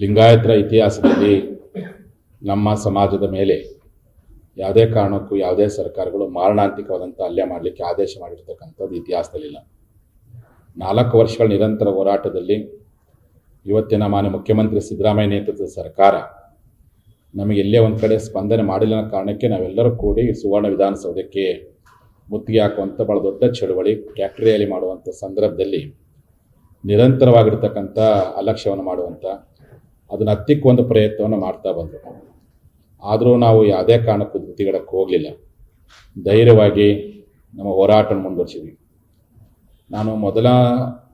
ಲಿಂಗಾಯತರ ಇತಿಹಾಸದಲ್ಲಿ ನಮ್ಮ ಸಮಾಜದ ಮೇಲೆ ಯಾವುದೇ ಕಾರಣಕ್ಕೂ ಯಾವುದೇ ಸರ್ಕಾರಗಳು ಮಾರಣಾಂತಿಕವಾದಂಥ ಹಲ್ಲೆ ಮಾಡಲಿಕ್ಕೆ ಆದೇಶ ಮಾಡಿರ್ತಕ್ಕಂಥದ್ದು ಇತಿಹಾಸದಲ್ಲಿಲ್ಲ. ನಾಲ್ಕು ವರ್ಷಗಳ ನಿರಂತರ ಹೋರಾಟದಲ್ಲಿ ಇವತ್ತಿನ ಮಾನ್ಯ ಮುಖ್ಯಮಂತ್ರಿ ಸಿದ್ದರಾಮಯ್ಯ ನೇತೃತ್ವದ ಸರ್ಕಾರ ನಮಗೆ ಎಲ್ಲೇ ಒಂದು ಕಡೆ ಸ್ಪಂದನೆ ಮಾಡಿಲ್ಲ ಕಾರಣಕ್ಕೆ ನಾವೆಲ್ಲರೂ ಕೂಡಿ ಸುವರ್ಣ ವಿಧಾನಸೌಧಕ್ಕೆ ಮುತ್ತಿಗೆ ಹಾಕುವಂಥ ಭಾಳ ದೊಡ್ಡ ಚಳುವಳಿ ಟ್ಯಾಕ್ಟರಿಯಲ್ಲಿ ರ್ಯಾಲಿ ಮಾಡುವಂಥ ಸಂದರ್ಭದಲ್ಲಿ ನಿರಂತರವಾಗಿರ್ತಕ್ಕಂಥ ಅಲಕ್ಷ್ಯವನ್ನು ಮಾಡುವಂಥ ಅದನ್ನು ಹತ್ತಿಕ್ಕೊಂದು ಪ್ರಯತ್ನವನ್ನು ಮಾಡ್ತಾ ಬಂದರು. ಆದರೂ ನಾವು ಯಾವುದೇ ಕಾರಣಕ್ಕೂ ಧೃತಿಗಡಕ್ಕೆ ಹೋಗಲಿಲ್ಲ. ಧೈರ್ಯವಾಗಿ ನಮ್ಮ ಹೋರಾಟ ಮುಂದುವರಿಸಿದ್ವಿ. ನಾನು ಮೊದಲ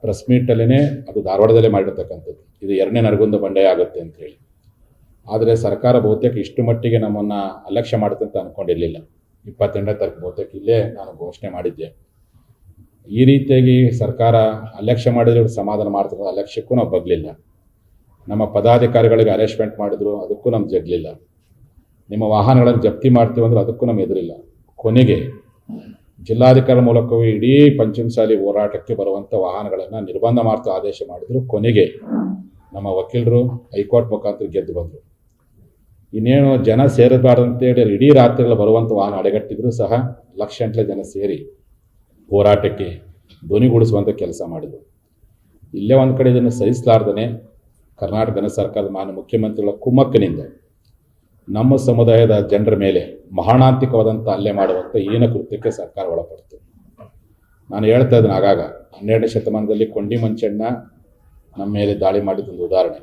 ಪ್ರೆಸ್ ಮೀಟಲ್ಲೇ ಅದು ಧಾರವಾಡದಲ್ಲೇ ಮಾಡಿರ್ತಕ್ಕಂಥದ್ದು. ಇದು ಎರಡನೇ ನರಗುಂದ ಬಂಡೆಯ ಆಗುತ್ತೆ ಅಂತೇಳಿ ಆದರೆ ಸರ್ಕಾರ ಬಹುತೇಕ ಇಷ್ಟು ಮಟ್ಟಿಗೆ ನಮ್ಮನ್ನು ಅಲಕ್ಷ್ಯ ಮಾಡುತ್ತೆ ಅಂತ ಅಂದ್ಕೊಂಡಿರಲಿಲ್ಲ ಇಪ್ಪತ್ತೆಂಟನೇ ತಾರೀಕು ಬಹುತೇಕ ಇಲ್ಲೇ ನಾನು ಘೋಷಣೆ ಮಾಡಿದ್ದೆ. ಈ ರೀತಿಯಾಗಿ ಸರ್ಕಾರ ಅಲಕ್ಷ್ಯ ಮಾಡಿದ್ರೆ ಸಮಾಧಾನ ಮಾಡ್ತಕ್ಕಂಥ ಅಲಕ್ಷ್ಯಕ್ಕೂ ನಾವು ಬಗ್ಲಿಲ್ಲ. ನಮ್ಮ ಪದಾಧಿಕಾರಿಗಳಿಗೆ ಅರೇಂಜ್ಮೆಂಟ್ ಮಾಡಿದ್ರು, ಅದಕ್ಕೂ ನಮ್ಗೆ ಜಗ್ಲಿಲ್ಲ. ನಿಮ್ಮ ವಾಹನಗಳನ್ನು ಜಪ್ತಿ ಮಾಡ್ತೀವಿ ಅಂದ್ರೆ ಅದಕ್ಕೂ ನಮ್ಗೆ ಎದುರಿಲ್ಲ ಕೊನೆಗೆ ಜಿಲ್ಲಾಧಿಕಾರಿ ಮೂಲಕವೂ ಇಡೀ ಪಂಚಮಸಾಲಿ ಹೋರಾಟಕ್ಕೆ ಬರುವಂಥ ವಾಹನಗಳನ್ನು ನಿರ್ಬಂಧ ಮಾಡ್ತಾ ಆದೇಶ ಮಾಡಿದ್ರು. ಕೊನೆಗೆ ನಮ್ಮ ವಕೀಲರು ಹೈಕೋರ್ಟ್ ಮುಖಾಂತರ ಗೆದ್ದು ಬಂದರು. ಇನ್ನೇನು ಜನ ಸೇರಬಾರ್ದು ಅಂತೇಳಿ ಇಡೀ ರಾತ್ರಿಗಳು ಬರುವಂಥ ವಾಹನ ಅಡೆಗಟ್ಟಿದ್ರು ಸಹ ಲಕ್ಷಗಟ್ಟಲೆ ಜನ ಸೇರಿ ಹೋರಾಟಕ್ಕೆ ಧ್ವನಿಗೂಡಿಸುವಂಥ ಕೆಲಸ ಮಾಡಿದರು. ಇಲ್ಲೇ ಒಂದು ಕಡೆ ಇದನ್ನು ಸಹಿಸಲಾರ್ದೇ ಕರ್ನಾಟಕ ಸರ್ಕಾರದ ಮಾನ್ಯ ಮುಖ್ಯಮಂತ್ರಿಗಳ ಕುಮ್ಮಕ್ಕನಿಂದ ನಮ್ಮ ಸಮುದಾಯದ ಜನರ ಮೇಲೆ ಮಹಾಣಾಂತಿಕವಾದಂಥ ಹಲ್ಲೆ ಮಾಡುವಂಥ ಹೀನ ಕೃತ್ಯಕ್ಕೆ ಸರ್ಕಾರ ಒಳಪಡ್ತು. ನಾನು ಹೇಳ್ತಾ ಇದ್ದೀನಿ ಆಗಾಗ, ಹನ್ನೆರಡನೇ ಶತಮಾನದಲ್ಲಿ ಕೊಂಡಿ ಮಂಚಣ್ಣ ನಮ್ಮ ಮೇಲೆ ದಾಳಿ ಮಾಡಿದ್ದೊಂದು ಉದಾಹರಣೆ.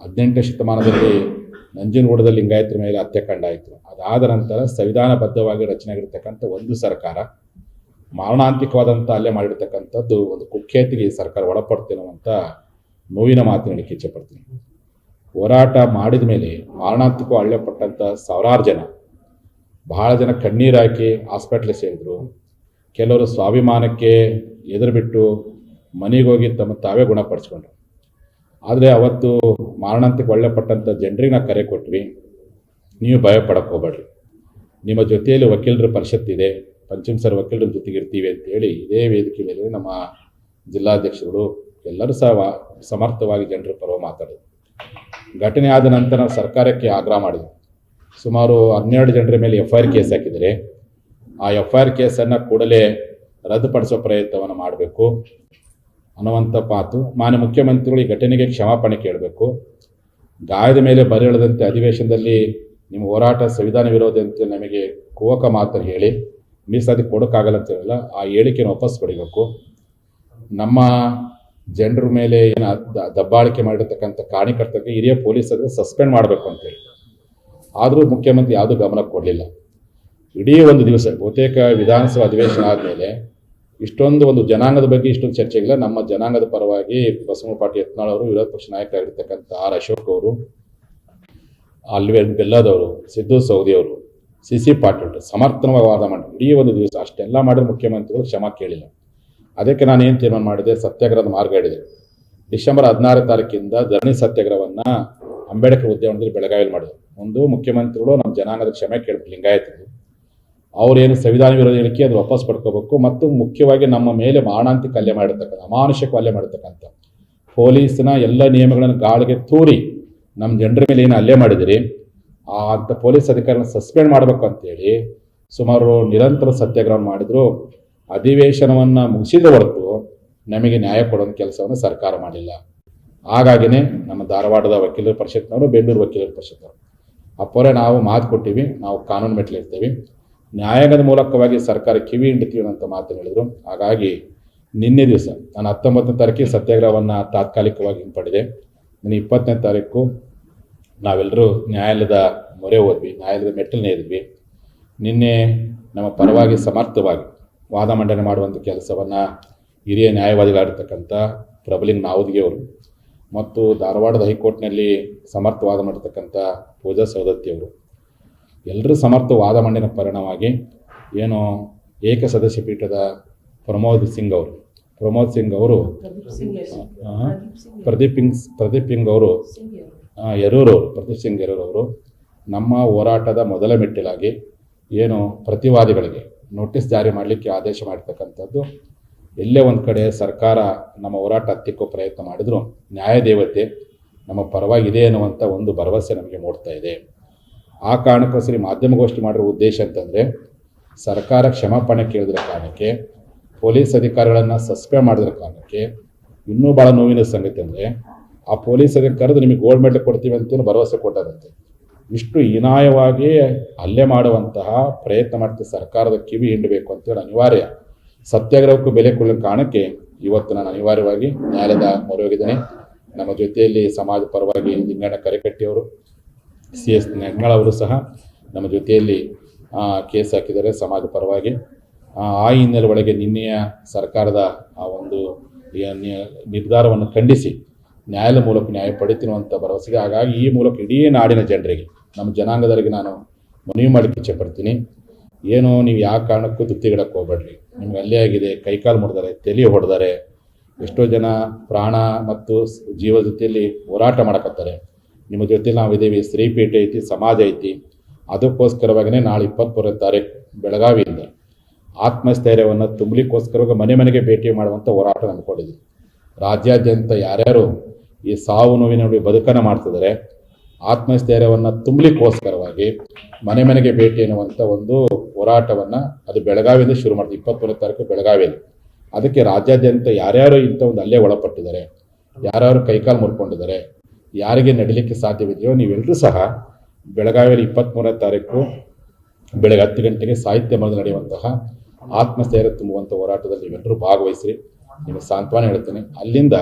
ಹದಿನೆಂಟನೇ ಶತಮಾನದಲ್ಲಿ ನಂಜನಗೂಡದ ಲಿಂಗಾಯತರ ಮೇಲೆ ಹತ್ಯಾಕಾಂಡ ಆಯಿತು. ಅದಾದ ನಂತರ ಸಂವಿಧಾನಬದ್ಧವಾಗಿ ರಚನೆ ಆಗಿರ್ತಕ್ಕಂಥ ಒಂದು ಸರ್ಕಾರ ಮಾರಣಾಂತಿಕವಾದಂಥ ಹಲ್ಲೆ ಮಾಡಿರ್ತಕ್ಕಂಥದ್ದು ಒಂದು ಕುಖ್ಯಾತಿಗೆ ಈ ಸರ್ಕಾರ ಒಳಪಡ್ತೀನೋ ನೋವಿನ ಮಾತು ಹೇಳಕ್ಕೆ ಇಚ್ಛೆಪಡ್ತೀನಿ ಹೋರಾಟ ಮಾಡಿದ ಮೇಲೆ ಮಾರಣಾಂತಿಕ ಹಳ್ಳೆ ಪಟ್ಟಂಥ ಸಾವಿರಾರು ಜನ. ಬಹಳ ಜನ ಕಣ್ಣೀರು ಹಾಕಿ ಹಾಸ್ಪಿಟ್ಲಿಗೆ ಸೇರಿದ್ರು. ಕೆಲವರು ಸ್ವಾಭಿಮಾನಕ್ಕೆ ಎದುರುಬಿಟ್ಟು ಮನೆಗೆ ಹೋಗಿ ತಮ್ಮ ತಾವೇ ಗುಣಪಡಿಸ್ಕೊಂಡ್ರು. ಆದರೆ ಅವತ್ತು ಮಾರಣಾಂತಿಕ ಒಳ್ಳೆ ಪಟ್ಟಂಥ ಜನರಿಗೆ ನಾವು ಕರೆ ಕೊಟ್ವಿ. ನೀವು ಭಯ ಪಡಕ್ಕೆ ಹೋಗ್ಬೇಡ್ರಿ. ನಿಮ್ಮ ಜೊತೆಯಲ್ಲಿ ವಕೀಲರ ಪರಿಷತ್ ಇದೆ. ಪಂಚಮ ಸರ್ ವಕೀಲರ ಜೊತೆಗೆ ಇರ್ತೀವಿ ಅಂತೇಳಿ ಇದೇ ವೇದಿಕೆ ಮೇಲೆ ನಮ್ಮ ಜಿಲ್ಲಾಧ್ಯಕ್ಷರು ಎಲ್ಲರೂ ಸಹ ಸಮರ್ಥವಾಗಿ ಜನರ ಪರವಾಗಿ ಮಾತಾಡಿದ್ರು. ಘಟನೆ ಆದ ನಂತರ ಸರ್ಕಾರಕ್ಕೆ ಆಗ್ರಹ ಮಾಡಿದ್ವಿ. ಸುಮಾರು ಹನ್ನೆರಡು ಜನರ ಮೇಲೆ ಎಫ್ ಐ ಆರ್ ಕೇಸ್ ಹಾಕಿದರೆ ಆ ಎಫ್ ಐ ಆರ್ ಕೇಸನ್ನು ಕೂಡಲೇ ರದ್ದುಪಡಿಸೋ ಪ್ರಯತ್ನವನ್ನು ಮಾಡಬೇಕು ಅನ್ನುವಂಥ ಮಾತು ಮಾನ್ಯ ಮುಖ್ಯಮಂತ್ರಿಗಳು ಈ ಘಟನೆಗೆ ಕ್ಷಮಾಪಣೆ ಕೇಳಬೇಕು. ಗಾಯದ ಮೇಲೆ ಬರೆಯಳದಂತೆ ಅಧಿವೇಶನದಲ್ಲಿ ನಿಮ್ಮ ಹೋರಾಟ ಸಂವಿಧಾನ ವಿರೋಧಿ ಅಂತ ನಮಗೆ ಕುವಕ ಮಾತ್ರ ಹೇಳಿ, ಮೀಸಲಾತಿ ಕೊಡೋಕ್ಕಾಗಲ್ಲ ಅಂತ ಹೇಳಲ್ಲ, ಆ ಹೇಳಿಕೆಯನ್ನು ವಾಪಸ್ ಪಡಿಬೇಕು. ನಮ್ಮ ಜನರ ಮೇಲೆ ಏನು ದಬ್ಬಾಳಿಕೆ ಮಾಡಿರ್ತಕ್ಕಂಥ ಕಾರಣಕರ್ತರಿಗೆ ಹಿರಿಯ ಪೊಲೀಸರಿಗೆ ಸಸ್ಪೆಂಡ್ ಮಾಡಬೇಕು ಅಂತೇಳಿ ಆದರೂ ಮುಖ್ಯಮಂತ್ರಿ ಯಾವುದೂ ಗಮನ ಕೊಡಲಿಲ್ಲ. ಇಡೀ ಒಂದು ದಿವಸ, ಬಹುತೇಕ ವಿಧಾನಸಭಾ ಅಧಿವೇಶನ ಆದಮೇಲೆ ಇಷ್ಟೊಂದು ಒಂದು ಜನಾಂಗದ ಬಗ್ಗೆ ಇಷ್ಟೊಂದು ಚರ್ಚೆ ಇಲ್ಲ. ನಮ್ಮ ಜನಾಂಗದ ಪರವಾಗಿ ಬಸವ ಪಾಟೀಲ್ ಯತ್ನಾಳ್ ಅವರು, ವಿರೋಧ ಪಕ್ಷ ನಾಯಕರಾಗಿರ್ತಕ್ಕಂಥ ಆರ್ ಅಶೋಕ್ ಅವರು ಅಲ್ವೇ ಬೆಲ್ಲದವರು, ಸಿದ್ದು ಸೌದಿ ಅವರು, ಸಿ ಸಿ ಪಾಟೀಲ್ ಸಮರ್ಥನವಾಗಿ ವಾದ ಮಾಡಿ ಇಡೀ ಒಂದು ದಿವಸ ಅಷ್ಟೆಲ್ಲ ಮಾಡಿದ ಮುಖ್ಯಮಂತ್ರಿಗಳು ಕ್ಷಮಾ ಕೇಳಿಲ್ಲ. ಅದಕ್ಕೆ ನಾನು ಏನು ತೀರ್ಮಾನ ಮಾಡಿದೆ? ಸತ್ಯಾಗ್ರಹದ ಮಾರ್ಗ ಹಿಡಿದೆ ಡಿಸೆಂಬರ್ ಹದಿನಾರು ತಾರೀಕಿಂದ ಧರಣಿ ಸತ್ಯಾಗ್ರಹವನ್ನು ಅಂಬೇಡ್ಕರ್ ಉದ್ಯಾನದಲ್ಲಿ ಬೆಳಗಾವಿಯಲ್ಲಿ ಮಾಡಿದ್ರು. ಒಂದು, ಮುಖ್ಯಮಂತ್ರಿಗಳು ನಮ್ಮ ಜನಾಂಗದ ಕ್ಷಮೆ ಕೇಳಬೇಕು ಲಿಂಗಾಯತರು ಅವ್ರೇನು ಸಂವಿಧಾನ ವಿರೋಧಿ ಹೇಳಿಕೆ ಅದು ವಾಪಸ್ ಪಡ್ಕೋಬೇಕು. ಮತ್ತು ಮುಖ್ಯವಾಗಿ ನಮ್ಮ ಮೇಲೆ ಮಾರಣಾಂತಿಕ ಹಲ್ಲೆ ಮಾಡಿರ್ತಕ್ಕಂಥ, ಅಮಾನುಷಕ ಹಲ್ಲೆ ಮಾಡಿರ್ತಕ್ಕಂಥ ಪೊಲೀಸ್ನ ಎಲ್ಲ ನಿಯಮಗಳನ್ನು ಗಾಳಿಗೆ ತೂರಿ ನಮ್ಮ ಜನರ ಮೇಲೆ ಏನು ಹಲ್ಲೆ ಮಾಡಿದಿರಿ? ಆ ಅಂತ ಪೊಲೀಸ್ ಅಧಿಕಾರಿನ ಸಸ್ಪೆಂಡ್ ಮಾಡಬೇಕು ಅಂತೇಳಿ ಸುಮಾರು ನಿರಂತರ ಸತ್ಯಾಗ್ರಹ ಮಾಡಿದ್ರು. ಅಧಿವೇಶನವನ್ನು ಮುಗಿಸಿದ ಹೊರತು ನಮಗೆ ನ್ಯಾಯ ಕೊಡುವಂಥ ಕೆಲಸವನ್ನು ಸರ್ಕಾರ ಮಾಡಿಲ್ಲ. ಹಾಗಾಗಿನೇ ನಮ್ಮ ಧಾರವಾಡದ ವಕೀಲರ ಪರಿಷತ್ನವರು, ಬೆಂಗಳೂರು ವಕೀಲರ ಪರಿಷತ್ನವರು, ಅಪ್ಪರೇ ನಾವು ಮಾತು ಕೊಟ್ಟಿವಿ, ನಾವು ಕಾನೂನು ಮೆಟ್ಲಿರ್ತೀವಿ ನ್ಯಾಯಾಂಗದ ಮೂಲಕವಾಗಿ ಸರ್ಕಾರ ಕಿವಿ ಹಿಂಡ್ತೀವಿ ಅಂತ ಮಾತನ್ನು ಹೇಳಿದರು. ಹಾಗಾಗಿ ನಿನ್ನೆ ದಿವಸ, ನಾನು ಹತ್ತೊಂಬತ್ತನೇ ತಾರೀಕಿಗೆ ಸತ್ಯಾಗ್ರಹವನ್ನು ತಾತ್ಕಾಲಿಕವಾಗಿ ಹಿಂಪಡೆದೆ. ನಾನು ಇಪ್ಪತ್ತನೇ ತಾರೀಕು ನಾವೆಲ್ಲರೂ ನ್ಯಾಯಾಲಯದ ಮೊರೆ ಹೋದ್ವಿ, ನ್ಯಾಯಾಲಯದ ಮೆಟ್ಟಲನ್ನೇ ಇದ್ವಿ ನಿನ್ನೆ ನಮ್ಮ ಪರವಾಗಿ ಸಮರ್ಥವಾಗಿ ವಾದ ಮಂಡನೆ ಮಾಡುವಂಥ ಕೆಲಸವನ್ನು ಹಿರಿಯ ನ್ಯಾಯವಾದಿಗಳಾಗಿರ್ತಕ್ಕಂಥ ಪ್ರಬಲಿಂಗ್ ನಾವದಿಗೆ ಅವರು ಮತ್ತು ಧಾರವಾಡದ ಹೈಕೋರ್ಟ್ನಲ್ಲಿ ಸಮರ್ಥ ವಾದ ಮಾಡಿರ್ತಕ್ಕಂಥ ಪೂಜಾ ಸೌದತ್ತಿಯವರು ಎಲ್ಲರೂ ಸಮರ್ಥ ವಾದ ಮಂಡನೆ ಪರಿಣಾಮವಾಗಿ ಏನು ಏಕ ಸದಸ್ಯ ಪೀಠದ ಪ್ರಮೋದ್ ಸಿಂಗ್ ಅವರು. ಪ್ರಮೋದ್ ಸಿಂಗ್ ಅವರು ಪ್ರದೀಪ್ ಸಿಂಗ್ ಪ್ರದೀಪ್ ಸಿಂಗ್ ಅವರು ಯರೂರು ಪ್ರದೀಪ್ ಸಿಂಗ್ ಯರೂರು ಅವರು ನಮ್ಮ ಹೋರಾಟದ ಮೊದಲ ಮೆಟ್ಟಿಲಾಗಿ ಏನು ಪ್ರತಿವಾದಿಗಳಿಗೆ ನೋಟಿಸ್ ಜಾರಿ ಮಾಡಲಿಕ್ಕೆ ಆದೇಶ ಮಾಡಿರ್ತಕ್ಕಂಥದ್ದು. ಎಲ್ಲೇ ಒಂದು ಕಡೆ ಸರ್ಕಾರ ನಮ್ಮ ಹೋರಾಟ ಹತ್ತಿಕ್ಕೋ ಪ್ರಯತ್ನ ಮಾಡಿದ್ರು ನ್ಯಾಯದೇವತೆ ನಮ್ಮ ಪರವಾಗಿದೆ ಅನ್ನುವಂಥ ಒಂದು ಭರವಸೆ ನಮಗೆ ಮೂಡ್ತಾ ಇದೆ. ಆ ಕಾರಣಕ್ಕೋಸ್ಕರ ಮಾಧ್ಯಮಗೋಷ್ಠಿ ಮಾಡಿರೋ ಉದ್ದೇಶ ಅಂತಂದರೆ, ಸರ್ಕಾರ ಕ್ಷಮಾಪಣೆ ಕೇಳಿದ್ರ ಕಾರಣಕ್ಕೆ, ಪೊಲೀಸ್ ಅಧಿಕಾರಿಗಳನ್ನು ಸಸ್ಪೆಂಡ್ ಮಾಡಿದ್ರ ಕಾರಣಕ್ಕೆ ಇನ್ನೂ ಭಾಳ ನೋವಿನ ಸಂಗತಿ ಅಂದರೆ, ಆ ಪೊಲೀಸ್ ಅಧಿಕಾರದ ಕರೆದು ನಿಮಗೆ ಗೋಲ್ಡ್ ಮೆಡಲ್ ಕೊಡ್ತೀವಿ ಅಂತೇನು ಭರವಸೆ ಕೊಟ್ಟಾರಂತೆ. ಇಷ್ಟು ಹೀನಾಯವಾಗಿ ಹಲ್ಲೆ ಮಾಡುವಂತಹ ಪ್ರಯತ್ನ ಮಾಡ್ತೀವಿ ಸರ್ಕಾರದ ಕಿವಿ ಹಿಂಡಬೇಕು ಅಂತೇಳಿ ಅನಿವಾರ್ಯ. ಸತ್ಯಾಗ್ರಹಕ್ಕೂ ಬೆಲೆ ಕೊಡೋ ಕಾರಣಕ್ಕೆ ಇವತ್ತು ನಾನು ಅನಿವಾರ್ಯವಾಗಿ ನ್ಯಾಯಾಲಯದ ಮೊರೆ ಹೋಗಿದ್ದೇನೆ. ನಮ್ಮ ಜೊತೆಯಲ್ಲಿ ಸಮಾಜ ಪರವಾಗಿ ಲಿಂಗಣ್ಣ ಕರೆಕಟ್ಟಿಯವರು, ಸಿ ಎಸ್ ಅವರು ಸಹ ನಮ್ಮ ಜೊತೆಯಲ್ಲಿ ಕೇಸ್ ಹಾಕಿದ್ದಾರೆ ಸಮಾಜ ಪರವಾಗಿ. ಆ ಹಿನ್ನೆಲೆ ಒಳಗೆ ನಿನ್ನೆಯ ಸರ್ಕಾರದ, ಆ, ಒಂದು ನಿರ್ಧಾರವನ್ನು ಖಂಡಿಸಿ ನ್ಯಾಯಾಲಯ ಮೂಲಕ ನ್ಯಾಯ ಪಡಿತಿರುವಂಥ ಭರವಸೆಗೆ, ಹಾಗಾಗಿ ಈ ಮೂಲಕ ಇಡೀ ನಾಡಿನ ಜನರಿಗೆ ನಮ್ಮ ಜನಾಂಗದವರಿಗೆ ನಾನು ಮನವಿ ಮಾಡಲಿಕ್ಕೆ ಇಚ್ಛೆ ಪಡ್ತೀನಿ ಏನು ನೀವು ಯಾವ ಕಾರಣಕ್ಕೂ ತುತ್ತಿಗಿಡಕ್ಕೆ ಹೋಗ್ಬೇಡ್ರಿ. ನಿಮ್ಗೆ ಅಲ್ಲೇ ಆಗಿದೆ ಕೈಕಾಲು ಮುಡ್ದಾರೆ ತಲೆ ಹೊಡೆದಾರೆ. ಎಷ್ಟೋ ಜನ ಪ್ರಾಣ ಮತ್ತು ಜೀವ ಜೊತೆಯಲ್ಲಿ ಹೋರಾಟ ಮಾಡಕತ್ತಾರೆ. ನಿಮ್ಮ ಜೊತೆ ನಾವಿದ್ದೀವಿ ಶ್ರೀಪೀಠ ಐತಿ, ಸಮಾಜ ಐತಿ. ಅದಕ್ಕೋಸ್ಕರವಾಗಿಯೇ ನಾಳೆ ಇಪ್ಪತ್ತ್ಮೂರನೇ ತಾರೀಕು, ಬೆಳಗಾವಿಯಿಂದ ಆತ್ಮಸ್ಥೈರ್ಯವನ್ನು ತುಂಬಲಿಕ್ಕೋಸ್ಕರವಾಗಿ ಮನೆ ಮನೆಗೆ ಭೇಟಿ ಮಾಡುವಂಥ ಹೋರಾಟ ಅಂದ್ಕೊಂಡಿದ್ವಿ ರಾಜ್ಯಾದ್ಯಂತ ಯಾರ್ಯಾರು ಈ ಸಾವು ನೋವಿನ ಬದುಕನ್ನು ಮಾಡ್ತಿದ್ದಾರೆ ಆತ್ಮಸ್ಥೈರ್ಯವನ್ನು ತುಂಬಲಿಕ್ಕೋಸ್ಕರವಾಗಿ ಮನೆ ಮನೆಗೆ ಭೇಟಿ ಎನ್ನುವಂಥ ಒಂದು ಹೋರಾಟವನ್ನು ಅದು ಬೆಳಗಾವಿಯಿಂದ ಶುರು ಮಾಡಿದೆ. ಇಪ್ಪತ್ತ್ಮೂರನೇ ತಾರೀಕು ಬೆಳಗಾವಿಯಲ್ಲಿ. ಅದಕ್ಕೆ ರಾಜ್ಯಾದ್ಯಂತ ಯಾರ್ಯಾರು ಇಂಥ ಒಂದು ಅಲ್ಲೇ ಒಳಪಟ್ಟಿದ್ದಾರೆ, ಯಾರ್ಯಾರು ಕೈಕಾಲು ಮುರ್ಕೊಂಡಿದ್ದಾರೆ, ಯಾರಿಗೆ ನಡಿಲಿಕ್ಕೆ ಸಾಧ್ಯವಿದೆಯೋ ನೀವೆಲ್ಲರೂ ಸಹ ಬೆಳಗಾವಿಯಲ್ಲಿ ಇಪ್ಪತ್ತ್ಮೂರನೇ ತಾರೀಕು ಬೆಳಗ್ಗೆ ಹತ್ತು ಗಂಟೆಗೆ ಸಾಹಿತ್ಯ ಮರದ ನಡೆಯುವಂತಹ ಆತ್ಮಸ್ಥೈರ್ಯ ತುಂಬುವಂಥ ಹೋರಾಟದಲ್ಲಿ ನೀವೆಲ್ಲರೂ ಭಾಗವಹಿಸ್ರಿ. ನಿಮಗೆ ಸಾಂತ್ವನ ಹೇಳ್ತೀನಿ. ಅಲ್ಲಿಂದ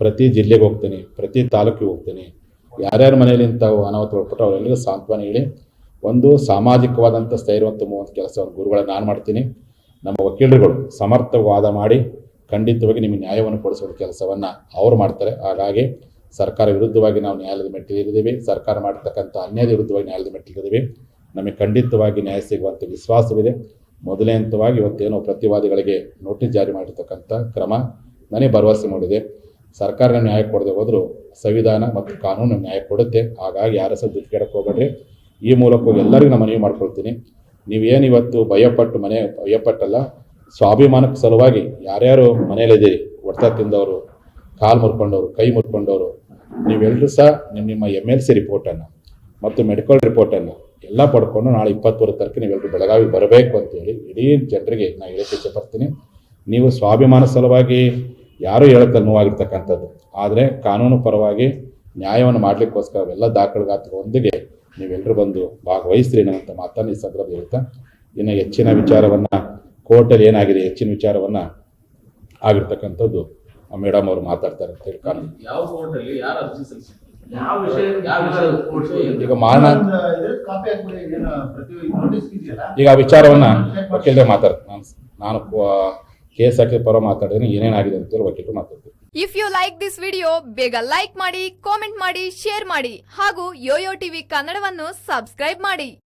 ಪ್ರತಿ ಜಿಲ್ಲೆಗೆ ಹೋಗ್ತೀನಿ, ಪ್ರತಿ ತಾಲೂಕಿಗೆ ಹೋಗ್ತೀನಿ. ಯಾರ್ಯಾರ ಮನೆಯಲ್ಲಿ ಇಂಥವು ಅನಾಹುತ ಒಳಪಟ್ಟು ಅವರೆಲ್ಲರಿಗೂ ಸಾಂತ್ವನ ಹೇಳಿ, ಒಂದು ಸಾಮಾಜಿಕವಾದಂಥ ಸ್ಥೈರ್ಯವನ್ನು ತುಂಬುವಂಥ ಕೆಲಸವನ್ನು ಗುರುಗಳನ್ನು ನಾನು ಮಾಡ್ತೀನಿ. ನಮ್ಮ ವಕೀಲರುಗಳು ಸಮರ್ಥ ವಾದ ಮಾಡಿ ಖಂಡಿತವಾಗಿ ನಿಮಗೆ ನ್ಯಾಯವನ್ನು ಕೊಡಿಸುವ ಕೆಲಸವನ್ನು ಅವರು ಮಾಡ್ತಾರೆ. ಹಾಗಾಗಿ ಸರ್ಕಾರ ವಿರುದ್ಧವಾಗಿ ನಾವು ನ್ಯಾಯಾಲಯದ ಮೆಟ್ಟಿಲಿದ್ದೀವಿ ಸರ್ಕಾರ ಮಾಡ್ತಕ್ಕಂಥ ಅನ್ಯಾಯದ ವಿರುದ್ಧವಾಗಿ ನ್ಯಾಯಾಲಯದ ಮೆಟ್ಟಿಲಿದ್ದೀವಿ ನಮಗೆ ಖಂಡಿತವಾಗಿ ನ್ಯಾಯ ಸಿಗುವಂಥ ವಿಶ್ವಾಸವಿದೆ. ಮೊದಲನೇ ಹಂತವಾಗಿ ಇವತ್ತೇನೋ ಪ್ರತಿವಾದಿಗಳಿಗೆ ನೋಟಿಸ್ ಜಾರಿ ಮಾಡಿರ್ತಕ್ಕಂಥ ಕ್ರಮ ನನಗೆ ಭರವಸೆ ಮೂಡಿದೆ. ಸರ್ಕಾರ ನ್ಯಾಯ ಕೊಡದೆ ಹೋದರೂ ಸಂವಿಧಾನ ಮತ್ತು ಕಾನೂನು ನ್ಯಾಯ ಕೊಡುತ್ತೆ. ಹಾಗಾಗಿ ಯಾರ ಸಹ ದುಡ್ಡು ಹೋಗ್ಬೇಡ್ರಿ. ಈ ಮೂಲಕ ಎಲ್ಲರಿಗೂ ನಾನು ಮನವಿ ಮಾಡ್ಕೊಳ್ತೀನಿ. ನೀವೇನು ಇವತ್ತು ಭಯಪಟ್ಟು ಮನೆ, ಭಯಪಟ್ಟಲ್ಲ ಸ್ವಾಭಿಮಾನಕ್ಕೆ ಸಲುವಾಗಿ ಯಾರ್ಯಾರು ಮನೆಯಲ್ಲಿದ್ದೀರಿ ಹೊಡ್ತಾ ತಿಂದವರು, ಕಾಲು ಮುರ್ಕೊಂಡವರು, ಕೈ ಮುರ್ಕೊಂಡವರು ನೀವೆಲ್ಲರೂ ಸಹ ನಿಮ್ಮ ನಿಮ್ಮ ಎಂ ಎಲ್ ಸಿ ರಿಪೋರ್ಟನ್ನು ಮತ್ತು ಮೆಡಿಕಲ್ ರಿಪೋರ್ಟನ್ನು ಎಲ್ಲ ಪಡ್ಕೊಂಡು ನಾಳೆ ಇಪ್ಪತ್ತೊಂದು ತಾರೀಕು ನೀವೆಲ್ಲರೂ ಬೆಳಗಾವಿ ಬರಬೇಕು ಅಂತೇಳಿ ಇಡೀ ಜನರಿಗೆ ನಾನು ಹೇಳಕ್ಕೆ ಇಚ್ಛೆಪಡ್ತೀನಿ ನೀವು ಸ್ವಾಭಿಮಾನ ಸಲುವಾಗಿ ಯಾರೂ ಹೇಳಕ್ಕೆ ನೋವಾಗಿರ್ತಕ್ಕಂಥದ್ದು ಆದರೆ ಕಾನೂನು ಪರವಾಗಿ ನ್ಯಾಯವನ್ನು ಮಾಡಲಿಕ್ಕೋಸ್ಕರ ಅವೆಲ್ಲ ದಾಖಲೆಗಾತ್ರದೊಂದಿಗೆ ನೀವೆಲ್ಲರೂ ಬಂದು ಭಾಗವಹಿಸ್ರಿ ಅನ್ನುವಂಥ ಮಾತನ್ನು ಈ ಸಂದರ್ಭದಲ್ಲಿ ಹೇಳ್ತಾ ಇನ್ನು ಹೆಚ್ಚಿನ ವಿಚಾರವನ್ನು ಕೋರ್ಟಲ್ಲಿ ಏನಾಗಿದೆ ಹೆಚ್ಚಿನ ವಿಚಾರವನ್ನು ಆಗಿರ್ತಕ್ಕಂಥದ್ದು ಮೇಡಮ್ ಅವರು ಮಾತಾಡ್ತಾರೆ ಅಂತ ಹೇಳಿ ಕಾನೂನು. ಯಾವ ಕೋರ್ಟಲ್ಲಿ ಯಾರು ಅರ್ಜಿ ಸಲ್ಲಿಸಿದ್ರು? ಯಾವ ವಿಷಯ ಯಾವ ವಿಷಯ ಈಗ ಮಾರಣ ಕಾಪಿ ಹಾಕ್ಬಿಡಿ ಪ್ರತಿ ನೋಟಿಸ್ ಇದೆಯಲ್ಲ? ಈಗ ಆ ವಿಚಾರವನ್ನ ವಕೀಲರೇ ಮಾತಾಡ್ತೀನಿ ನಾನು ನಾನು ಕೇಸ್ ಹಾಕಿದ ಪರ ಮಾತಾಡಿದ್ರೆ ಏನೇನಾಗಿದೆ ಅಂತೇಳಿ ವಕೀಲರು ಮಾತಾಡ್ತೀವಿ. If you like this video ಬೇಗ ಲೈಕ್ ಮಾಡಿ ಕಾಮೆಂಟ್ ಮಾಡಿ ಶೇರ್ ಮಾಡಿ ಹಾಗೂ ಯೋಯೋ ಟಿವಿ ಕನ್ನಡವನ್ನು ಸಬ್ಸ್ಕ್ರೈಬ್ ಮಾಡಿ.